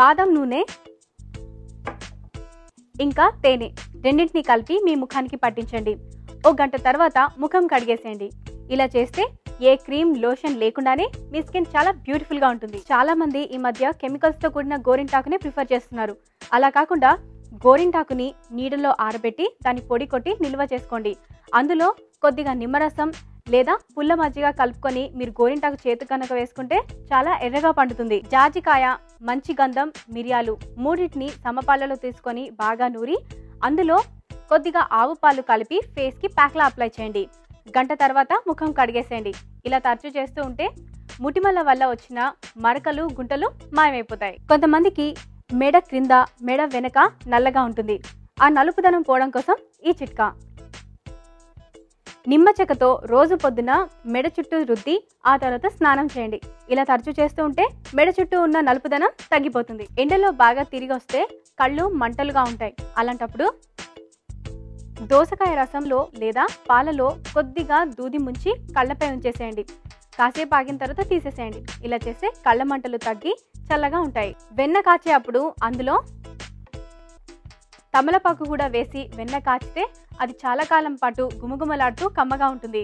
బాదం నూనె ఇంకా తేనె. రెండింటిని కలిపి మీ ముఖానికి పట్టించండి. ఓ గంట తర్వాత ముఖం కడిగేసేయండి. ఇలా చేస్తే ఏ క్రీమ్ లోషన్ లేకుండానే మీ స్కిన్ చాలా బ్యూటిఫుల్గా ఉంటుంది. చాలా మంది ఈ మధ్య కెమికల్స్తో కూడిన గోరింటాకునే ప్రిఫర్ చేస్తున్నారు. అలా కాకుండా గోరింటాకుని నీడలో ఆరబెట్టి దాన్ని పొడి కొట్టి నిల్వ చేసుకోండి. అందులో కొద్దిగా నిమ్మరసం లేదా పుల్ల మజ్జిగ కలుపుకొని మీరు గోరింటాకు చేతు కనుక వేసుకుంటే చాలా ఎర్రగా పండుతుంది. జాజికాయ మంచి గంధం మిరియాలు మూడింటిని సమపాలలో తీసుకొని బాగా నూరి అందులో కొద్దిగా ఆవు పాలు కలిపి ఫేస్కి ప్యాక్లా అప్లై చేయండి. గంట తర్వాత ముఖం కడిగేసేయండి. ఇలా తరచూ చేస్తూ ఉంటే ముటిమల వల్ల వచ్చిన మరకలు గుంటలు మాయమైపోతాయి. కొంతమందికి మెడ క్రింద మెడ వెనక నల్లగా ఉంటుంది. ఆ నలుపుదనం పోవడం కోసం ఈ చిట్కా. నిమ్మ చెక్కతో రోజు పొద్దున మెడ చుట్టూ రుద్ది ఆ తర్వాత స్నానం చేయండి. ఇలా తరచూ చేస్తూ ఉంటే మెడ చుట్టూ ఉన్న నలుపుదనం తగ్గిపోతుంది. ఎండలో బాగా తిరిగి వస్తే కళ్ళు మంటలుగా ఉంటాయి. అలాంటప్పుడు దోసకాయ రసంలో లేదా పాలలో కొద్దిగా దూది ముంచి కళ్ళపై ఉంచేసేయండి. కాసేపు ఆగిన తర్వాత తీసేసేయండి. ఇలా చేస్తే కళ్ళ మంటలు తగ్గి చల్లగా ఉంటాయి. వెన్న కాచే అప్పుడు అందులో తమలపాకు కూడా వేసి వెన్న కాచితే అది చాలా కాలం పాటు గుమగుమలాడుతూ కమ్మగా ఉంటుంది.